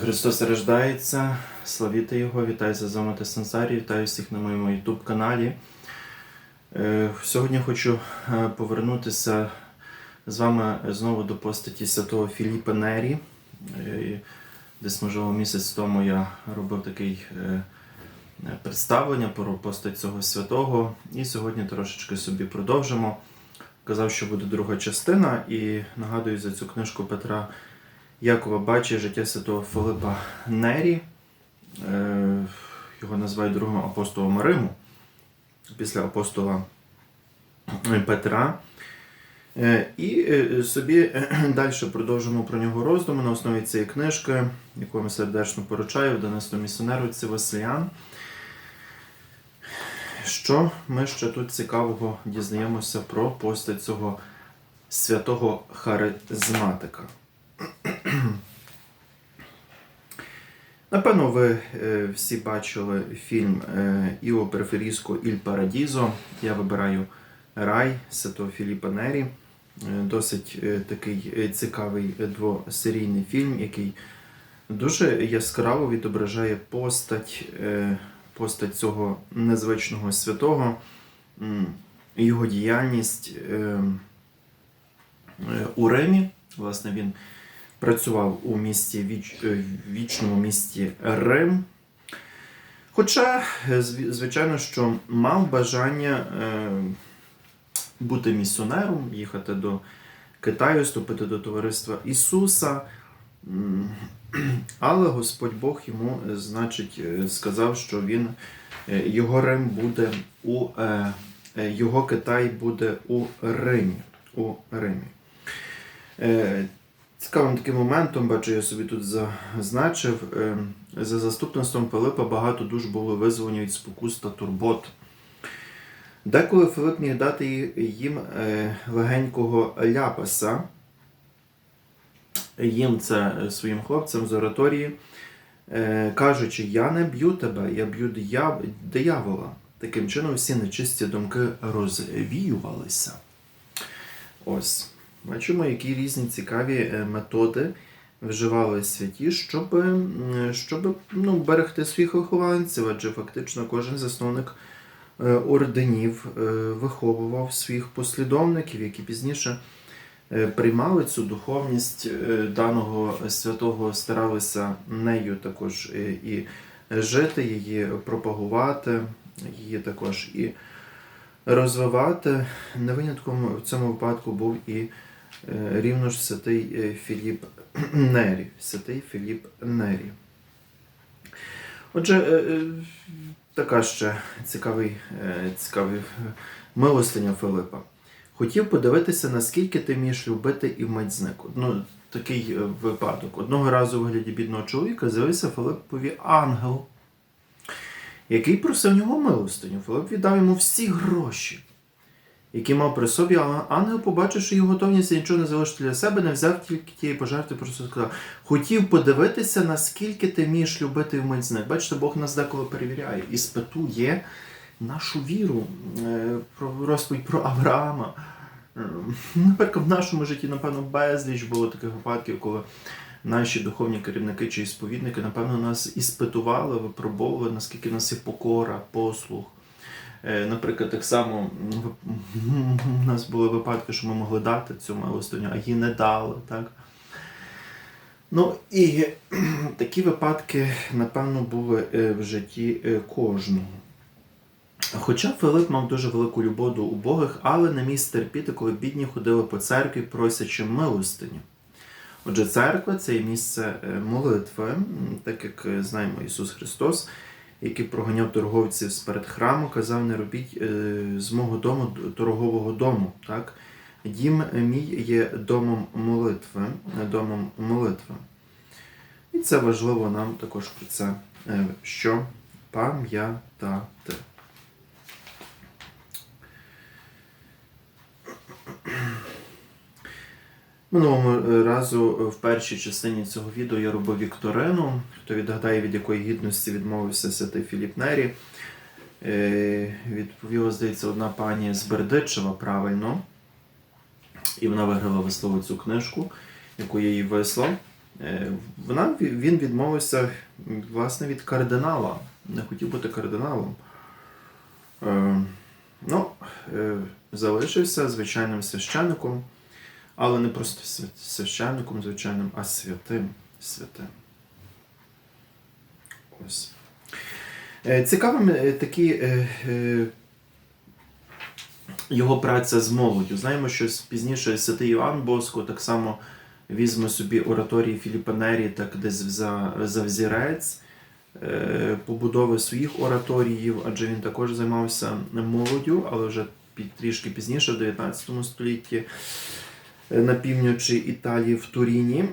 Христос рождається, славіте Його, вітаю за вами та Сансарі, вітаю всіх на моєму YouTube каналі. Е, Сьогодні хочу е, повернутися з вами знову до постаті святого Філіпа Нері. Е, Десь, можливо, місяць тому я робив такий е, представлення про постать цього святого. І сьогодні трошечки собі продовжимо. Казав, що буде друга частина, і нагадую за цю книжку Петра Якова бачить життя святого Филипа Нері. Е, Його називають другим апостолом Риму після апостола Петра. Е, І е, собі далі продовжимо про нього роздуми на основі цієї книжки, яку я сердечно поручаю в Донесному місіонерівці Василян. Що ми ще тут цікавого дізнаємося про постать цього святого харизматика? Напевно, ви е, всі бачили фільм е, Іо Перферіско Іль Парадізо. Я вибираю рай Святого Філіпа Нері. Е, Досить такий цікавий двосерійний фільм, який дуже яскраво відображає постать, постать цього незвичного святого, його діяльність е, е, у Римі. Власне, він працював у місті віч, е, вічному місті Рим. Хоча, е, звичайно, що мав бажання е, бути місіонером, їхати до Китаю, вступити до товариства Ісуса. Але Господь Бог йому, значить, сказав, що він, його Рим буде у його Китай буде у Римі. У Римі. Цікавим таким моментом, бачу, я собі тут зазначив, е, за заступництвом Филипа багато душ було визволені від спокус та турбот. Деколи Филип міг дати їм е, легенького ляпаса, їм це е, своїм хлопцям з ораторії, е, кажучи, я не б'ю тебе, я б'ю диявола. Таким чином всі нечисті думки розвіювалися. Ось. Бачимо, які різні цікаві е, методи вживали святі, щоб, щоб ну, берегти своїх вихованців, адже фактично кожен засновник е, орденів е, виховував своїх послідовників, які пізніше е, приймали цю духовність е, даного святого, старалися нею також е, і жити, її пропагувати, її також і розвивати. Не винятком в цьому випадку був і е, рівно ж святий е, Філіп Нері. Святий Філіп Нері. Отже, е, е, така ще цікавий, е, цікавий е, милостиня Филипа. Хотів подивитися, наскільки ти вмієш любити і вмить зник. Ну, такий е, випадок. Одного разу у вигляді бідного чоловіка з'явився Филиппові ангел, який просив нього милостиню. Филип віддав йому всі гроші, які мав при собі, але ангел, побачивши його готовність і нічого не залишити для себе, не взяв тільки тієї пожертви, просто сказав: хотів подивитися, наскільки ти вмієш любити і вмить зник. Бачите, Бог нас деколи перевіряє, іспитує нашу віру, Е, про розповідь про Авраама. Е, Наприклад, в нашому житті, напевно, безліч було таких випадків, коли наші духовні керівники чи сповідники, напевно, нас іспитували, випробовували, наскільки в нас є покора, послух. Е, Наприклад, так само м, у нас були випадки, що ми могли дати цю милостиню, а її не дали. Так? Ну і такі випадки, напевно, були е, в житті е, кожного. Хоча Филип мав дуже велику любов до убогих, але не міг стерпіти, коли бідні ходили по церкві, просячи милостині. Отже, церква це є місце молитви, так як знаємо Ісус Христос, який проганяв торговців з перед храму, казав: не робіть е, з мого дому торгового дому. Так? Дім мій є домом молитви, е, домом молитви. І це важливо нам також про це, е, що пам'ятати. Минулого е, разу е, в першій частині цього відео я робив вікторину. Хто відгадає, від якої гідності відмовився святий Філіп Нері. Е, Відповіла, здається, одна пані з Бердичева правильно. І вона виграла вислову цю книжку, яку я їй вислав. Вона, він відмовився власне від кардинала. Не хотів бути кардиналом. Ну, залишився звичайним священником, але не просто священником звичайним, а святим. святим. Ось. Е, Цікавим е, такі е, його праця з молоддю. Знаємо, що пізніше святий Іоанн Боско так само візьме собі ораторії Філіпа Нері, так десь за, за взірець побудови своїх ораторіїв, адже він також займався молоддю, але вже трішки пізніше, в 19 столітті, на півночі Італії в Туріні,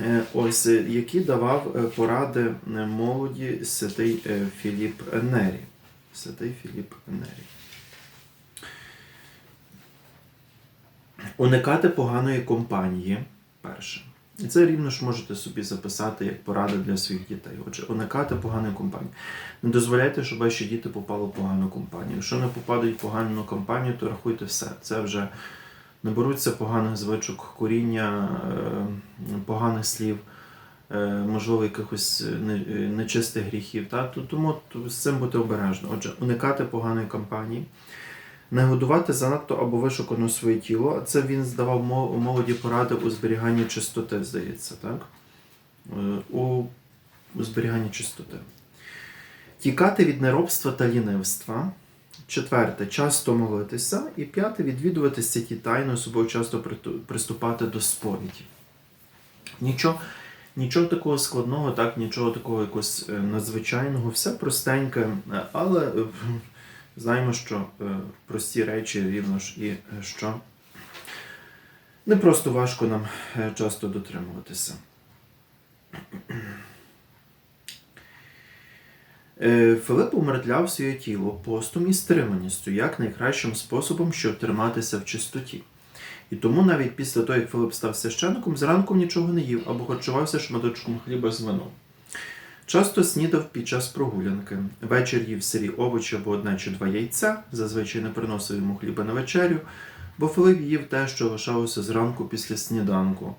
е, ось е, які давав е, поради е, молоді святий е, Філіп Нері. Святий Філіп Нері. Уникати поганої компанії. Перше. І це рівно ж можете собі записати як порада для своїх дітей. Отже, уникати поганої компанії. Не дозволяйте, щоб ваші діти попали в погану компанію. Якщо не попадають в погану компанію, то рахуйте все. Це вже наберуться поганих звичок, коріння, е, поганих слів, е, можливо, якихось е, нечистих гріхів. Тому з цим бути обережно. Отже, уникати поганої компанії. Не годувати занадто або вишукано своє тіло. Це він здавав молоді поради у зберіганні чистоти, здається, так? У зберіганні чистоти. Тікати від неробства та лінивства. Четверте, часто молитися. І п'яте, відвідувати святі тайни, особливо часто приступати до сповіді. Нічого, нічого такого складного, так, нічого такого якогось е, надзвичайного, все простеньке, е, але е, знаємо, що прості речі рівно ж і що не просто важко нам часто дотримуватися. Е, Филип умертвляв своє тіло постом і стриманістю як найкращим способом, щоб триматися в чистоті. І тому навіть після того, як Филип став священником, зранку нічого не їв або харчувався шматочком хліба з вином. Часто снідав під час прогулянки. Вечір їв сирі овочі або одне чи два яйця, зазвичай не приносив йому хліба на вечерю, бо Филип їв те, що лишалося зранку після сніданку.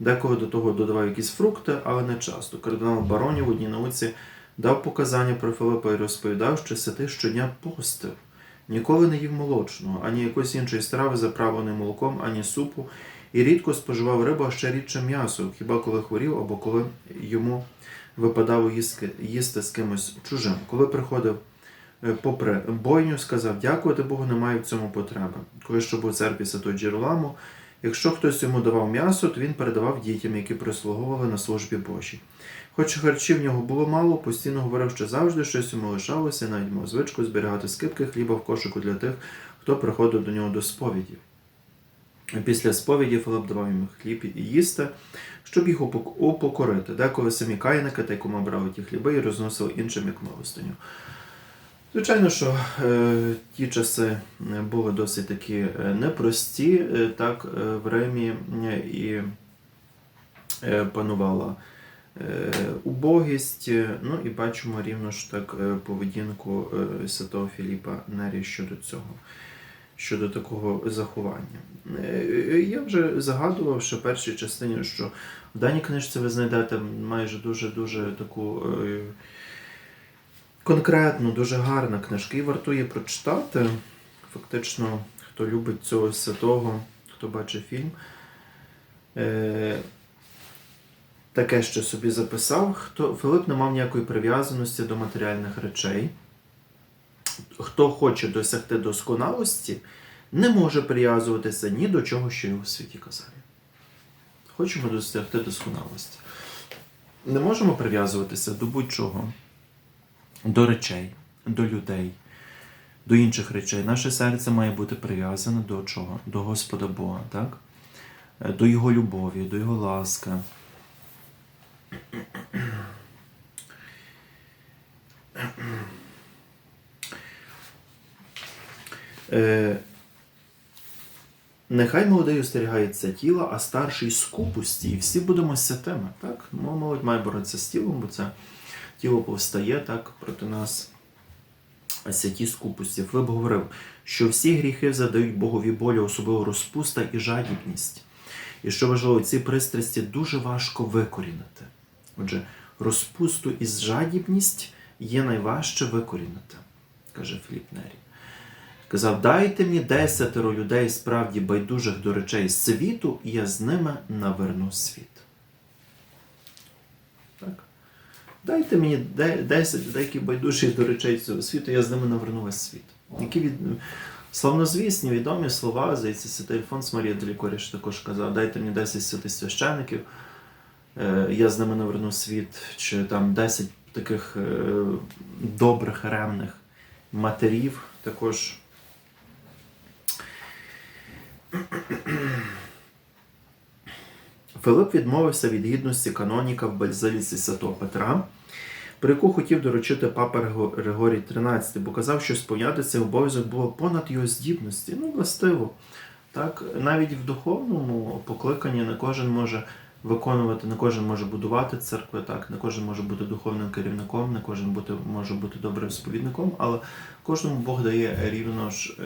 Декого до того додавав якісь фрукти, але не часто. Кардинал Баронів в одній науці дав показання про Филипа і розповідав, що святий щодня постив. Ніколи не їв молочного, ані якоїсь іншої страви, заправленої молоком, ані супу, і рідко споживав рибу, а ще рідше м'ясо, хіба коли хворів або коли йому випадало їсти, з кимось чужим. Коли приходив е, попри бойню, сказав, дякувати Богу, немає в цьому потреби. Коли ще був церкві Святого Джероламу, якщо хтось йому давав м'ясо, то він передавав дітям, які прислуговували на службі Божій. Хоч харчів в нього було мало, постійно говорив, що завжди щось йому лишалося, навіть мав звичку зберігати скипки хліба в кошику для тих, хто приходив до нього до сповіді. Після сповіді Филип давав їм хліб і їсти, щоб їх упокорити. Деколи самі кайники та кому брали ті хліби і розносили іншим як милостиню. Звичайно, що е, ті часи е, були досить такі е, непрості, е, так в Римі і панувала убогість. е, Ну і бачимо рівно ж так е, поведінку е, святого Філіпа Нері щодо цього, щодо такого заховання. Е, Я вже загадував ще в першій частині, що в даній книжці ви знайдете майже дуже-дуже таку. е, Конкретно, дуже гарна книжка і вартує прочитати. Фактично, хто любить цього святого, хто бачив фільм, е, таке ще собі записав. Хто, Филип не мав ніякої прив'язаності до матеріальних речей. Хто хоче досягти досконалості, не може прив'язуватися ні до чого, що його в світі казали. Хочемо досягти досконалості. Не можемо прив'язуватися до будь-чого до речей, до людей, до інших речей. Наше серце має бути прив'язане до чого? До Господа Бога, так? Е, До Його любові, до Його ласки. Е, Нехай молодий остерігається тіла, а старший скупості, і всі будемо святими. Так? Молодь має боротися з тілом, бо це тіло повстає так проти нас. А святі скупості. Филип говорив, що всі гріхи задають Богові болю, особливо розпуста і жадібність. І що важливо, ці пристрасті дуже важко викорінити. Отже, розпусту і жадібність є найважче викорінити, каже Філіп Нері. Казав, дайте мені десятеро людей справді байдужих до речей світу, і я з ними наверну світ. Так? Дайте мені де- 10 людей, які до речей цього світу, я з ними наверну весь світ. Які від... Славнозвісні, відомі слова, здається, святий Альфонс Марія Делікоріш також казав, дайте мені 10 святих священиків, я з ними наверну світ, чи там 10 таких е, добрих, ремних матерів також. Филип відмовився від гідності каноніка в бальзиліці Святого Петра, про яку хотів доручити папа Григорій XIII, бо казав, що сповняти цей обов'язок було понад його здібності. Ну, властиво. Так, навіть в духовному покликанні не кожен може виконувати, не кожен може будувати церкви, так, не кожен може бути духовним керівником, не кожен бути, може бути добрим сповідником, але кожному Бог дає рівно ж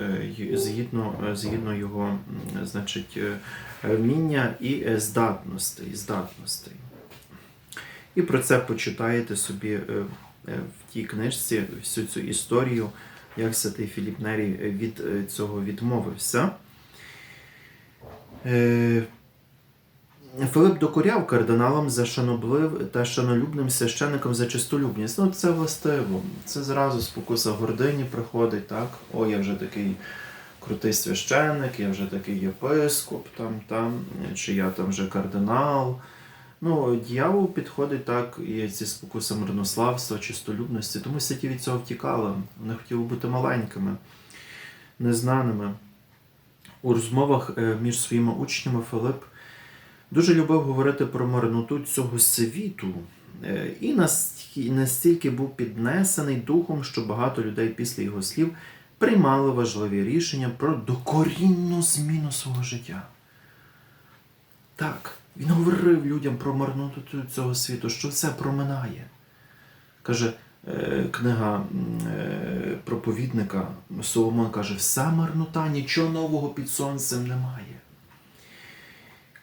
е, згідно, е, згідно його значить, е, вміння і здатностей. здатностей. І про це почитаєте собі в тій книжці всю цю історію, як святий Філіп Нерій від цього відмовився. Филип докоряв кардиналам за шаноблив та шанолюбним священникам за чистолюбність. Ну, це властиво. Це зразу спокуса гордині приходить, так? О, я вже такий крутий священник, я вже такий єпископ, там, там, чи я там вже кардинал. Ну, дьявол підходить так, і ці спокуси марнославства, чистолюбності. Тому святі від цього втікали. Вони хотіли бути маленькими, незнаними. У розмовах е, між своїми учнями Филип дуже любив говорити про марноту цього світу. Е, І настільки, був піднесений духом, що багато людей після його слів приймали важливі рішення про докорінну зміну свого життя. Так, він говорив людям про марноту цього світу, що все проминає. Каже, е, книга е, проповідника Соломон каже, вся марнота, нічого нового під сонцем немає.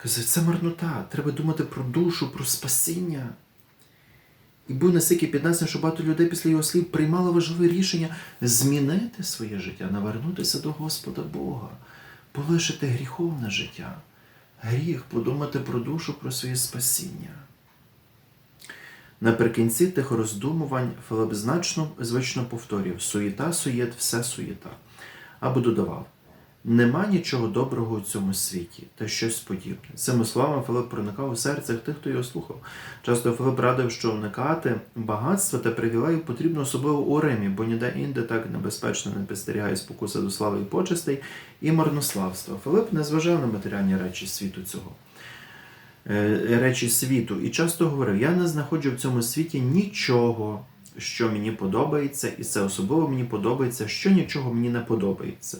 Каже, це марнота. Треба думати про душу, про спасіння. І був настільки піднесений, що багато людей після його слів приймали важливе рішення змінити своє життя, навернутися до Господа Бога, полишити гріховне життя, гріх, подумати про душу, про своє спасіння. Наприкінці тих роздумувань Филип значно звично повторював суєта, суєт, все суєта. Або додавав: нема нічого доброго у цьому світі та щось подібне. Цими словами Филип проникав у серцях тих, хто його слухав. Часто Филип радив, що уникати багатства та привілеїв потрібно особливо у Римі, бо ніде інде так небезпечно не підстерігає спокуса до слави і почестей і марнославства. Филип не зважав на матеріальні речі світу цього. е, Речі світу, і часто говорив: я не знаходжу в цьому світі нічого, що мені подобається, і це особливо мені подобається, що нічого мені не подобається.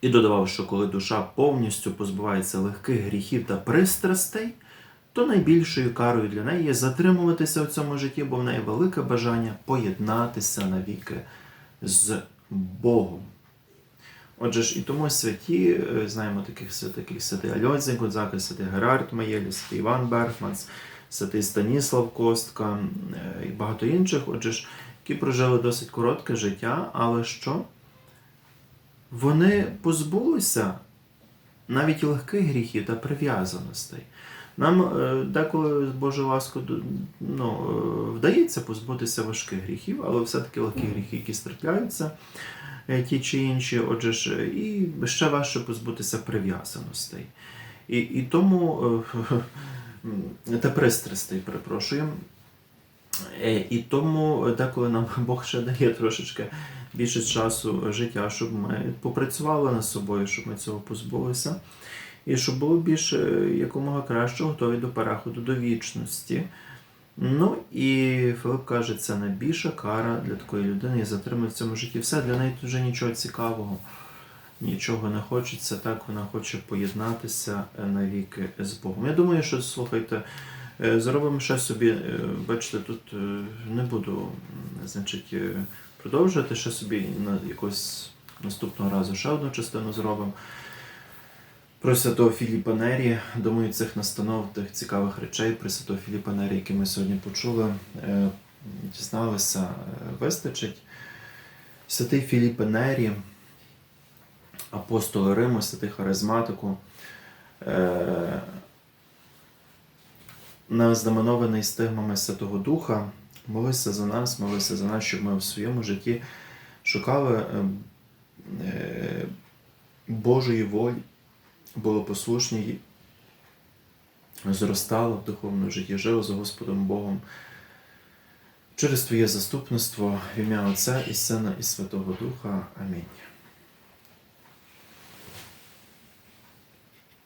І додавав, що коли душа повністю позбувається легких гріхів та пристрастей, то найбільшою карою для неї є затримуватися у цьому житті, бо в неї велике бажання поєднатися навіки з Богом. Отже ж, і тому святі, е, знаємо таких святих, як святий Альонзін Гудзака, святий Герард Маєлі, святий Іван Берхманс, святий Станіслав Костка е, і багато інших, отже ж, які прожили досить коротке життя, але що? Вони позбулися навіть легких гріхів та прив'язаностей. Нам е, деколи з Божою ласкою ну, е, вдається позбутися важких гріхів, але все-таки легкі гріхи, які страпляються, е, ті чи інші, отже ж, і ще важче позбутися прив'язаностей. І, і тому та пристрастей, перепрошую. І тому деколи нам Бог ще дає трошечки більше часу життя, щоб ми попрацювали над собою, щоб ми цього позбулися. І щоб було більш е, якомога краще готові до переходу до вічності. Ну і Филип каже, це найбільша кара для такої людини і затримує в цьому житті все. Для неї тут вже нічого цікавого, нічого не хочеться. Так вона хоче поєднатися е, навіки з Богом. Я думаю, що слухайте, е, зробимо ще собі, е, бачите, тут е, не буду значить, е, продовжувати, ще собі на якось наступного разу ще одну частину зробимо. Про святого Філіпа Нері, думаю, цих настанов, тих цікавих речей про святого Філіпа Нері, які ми сьогодні почули, е, дізналися, е, вистачить. Святий Філіпе Нері, апостол Риму, святий харизматику, е, знаменований стигмами Святого Духа, молися за нас, молися за нас, щоб ми в своєму житті шукали е, е, Божої волі, були послушні, зростали в духовному житті, жили за Господом Богом. Через Твоє заступництво в ім'я Отця і Сина і Святого Духа. Амінь.